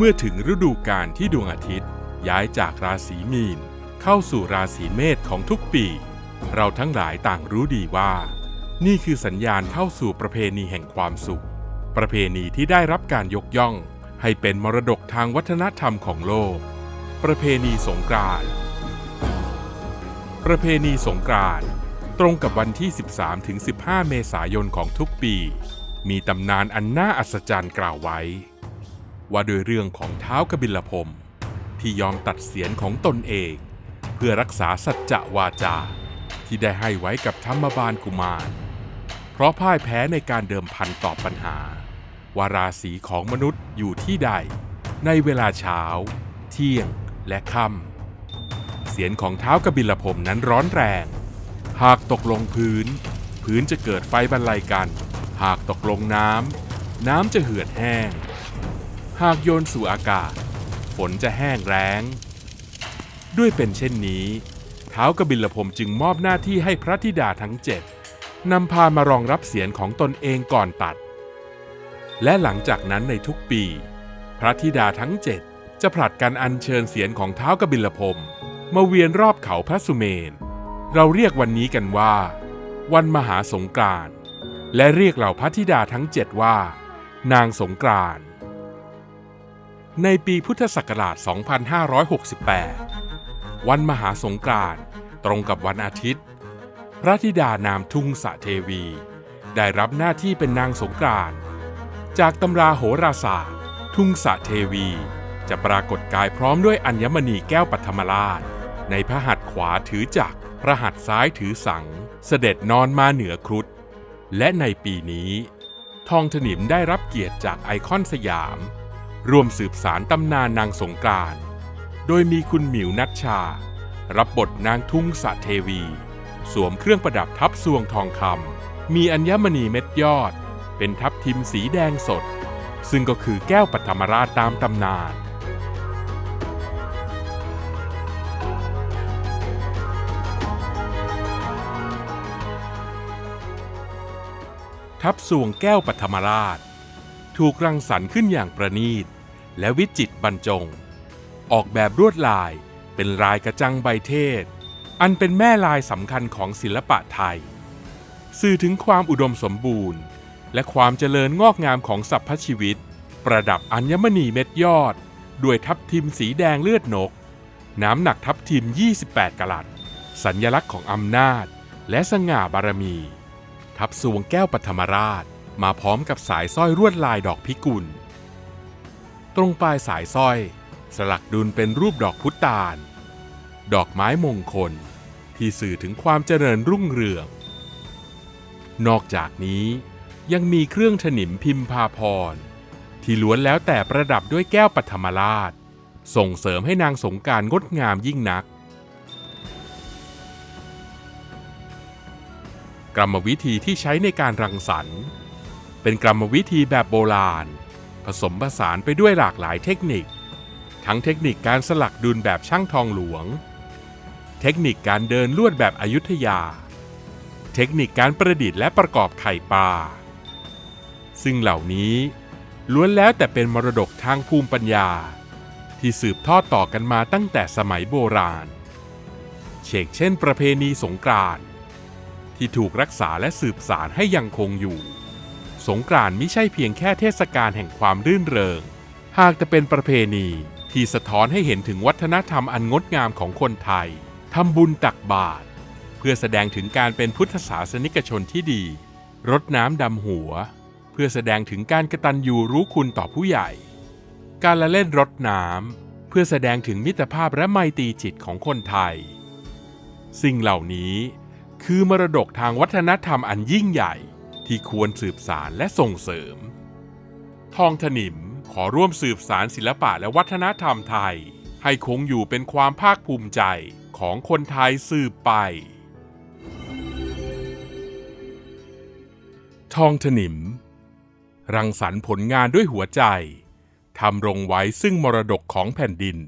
เมื่อถึงฤดูกาลที่ดวงอาทิตย์ ย้ายจากราศีมีน เข้าสู่ราศีเมษของทุกปี เราทั้งหลายต่างรู้ดีว่า นี่คือสัญญาณเข้าสู่ประเพณีแห่งความสุข ประเพณีที่ได้รับการยกย่อง ให้เป็นมรดกทางวัฒนธรรมของโลก ประเพณีสงกรานต์ประเพณีสงกรานต์ตรงกับวันที่ 13-15 เมษายนของทุกปี มีตำนานอันน่าอัศจรรย์กล่าวไว้ ว่าโดยเรื่องของเท้ากบิลพรมที่ยอมตัดเสียนของตนเอง เพื่อรักษาสัจจะวาจา ที่ได้ให้ไว้กับธรรมบาลกุมาร เพราะพ่ายแพ้ในการเดิมพันต่อปัญหา ว่าราศีของมนุษย์อยู่ที่ใด ในเวลาเช้า เที่ยงและค่ำเสียนของเท้ากบิลพรมนั้นร้อนแรง หากตกลงพื้น พื้นจะเกิดไฟบรรลัยกัน หากตกลงน้ำน้ำจะเหือดแห้ง หากโยนสู่อากาศ ฝนจะแห้งแล้ง ด้วยเป็นเช่นนี้เท้าวกบิลพรมจึงมอบหน้าที่ให้พระธิดาทั้งเจ็ดนำพามารองรับเสียงของตนเองก่อนตัด และหลังจากนั้นในทุกปี พระธิดาทั้งเจ็ดจะผลัดกันอัญเชิญเสียงของเท้าวกบิลพรมมาเวียนรอบเขาพระสุเมน เราเรียกวันนี้กันว่า วันมหาสงกรานต์และเรียกเหล่าพระธิดาทั้งเจ็ดว่า นางสงกรานต์ ในปีพุทธศักราช 2568 วันมหาสงกรานต์ตรงกับวันอาทิตย์ พระธิดานามทุ่งสะเทวี ได้รับหน้าที่เป็นนางสงกรานต์จากตำราโหราศาสตร์ ทุ่งสะเทวี จะปรากฏกายพร้อมด้วยอัญมณีแก้วปัทมราช ในพระหัตถ์ขวาถือจักรพระหัตถ์ซ้ายถือสัง เสด็จนอนมาเหนือครุฑและในปีนี้ ทองถนิมได้รับเกียรติจากไอคอนสยาม ร่วมสืบสารตำนานนางสงกรานต์โดยมีคุณหมิวนัชชา รับบทนางทุ่งสะเทวี สวมเครื่องประดับทับสวงทองคำมีอัญมณีเม็ดยอด เป็นทับทิมสีแดงสด ซึ่งก็คือแก้วปัทมราชตามตำนานทับสวงแก้วปัทมราช ถูกรังสรรค์ขึ้นอย่างประณีต และวิจิตบรรจง ออกแบบลวดลายเป็นลายกระจังใบเทศ อันเป็นแม่ลายสำคัญของศิลปะไทย สื่อถึงความอุดมสมบูรณ์ และความเจริญงอกงามของสรรพชีวิต ประดับอัญมณีเม็ดยอด ด้วยทับทิมสีแดงเลือดนก น้ำหนักทับทิม 28กรัตสัญญลักษณ์ของอำนาจ และสง่าบารมี ทับสวงแก้วปฐมราช มาพร้อมกับสายสร้อยรวดลายดอกพิกุล ตรงปลายสายสร้อย สลักดุลเป็นรูปดอกพุตาล ดอกไม้มงคลที่สื่อถึงความเจริญรุ่งเรือง นอกจากนี้ยังมีเครื่องถนิมพิมพาพร ที่ล้วนแล้วแต่ประดับด้วยแก้วปัทมราช ส่งเสริมให้นางสงการงดงามยิ่งนัก กรรมวิธีที่ใช้ในการรังสรรค์ เป็นกรรมวิธีแบบโบราณ ผสมผสานไปด้วยหลากหลายเทคนิค ทั้งเทคนิคการสลักดุลแบบช่างทองหลวง เทคนิคการเดินลวดแบบอยุธยา เทคนิคการประดิษฐ์และประกอบไข่ปลาซึ่งเหล่านี้ล้วนแล้วแต่เป็นมรดกทางภูมิปัญญา ที่สืบทอดต่อกันมาตั้งแต่สมัยโบราณ เชกเช่นประเพณีสงกรานต์ที่ถูกรักษาและสืบสารให้ยังคงอยู่ สงกรานต์ไม่ใช่เพียงแค่เทศกาลแห่งความรื่นเริง หากแต่เป็นประเพณีที่สะท้อนให้เห็นถึงวัฒนธรรมอันงดงามของคนไทยทำบุญตักบาตรเพื่อแสดงถึงการเป็นพุทธศาสนิกชนที่ดี รดน้ำดำหัว เพื่อแสดงถึงการกระตัญญูรู้คุณต่อผู้ใหญ่ การละเล่นรดน้ำเพื่อแสดงถึงมิตรภาพและไมตรีจิตของคนไทย สิ่งเหล่านี้คือมรดกทางวัฒนธรรมอันยิ่งใหญ่ ที่ควรสืบสารและส่งเสริม ทองถนิมขอร่วมสืบสารศิลปะและวัฒนธรรมไทย ให้คงอยู่เป็นความภาคภูมิใจของคนไทยสืบไป ทองถนิม รังสรรค์ผลงานด้วยหัวใจทำรงไว้ซึ่งมรดกของแผ่นดิน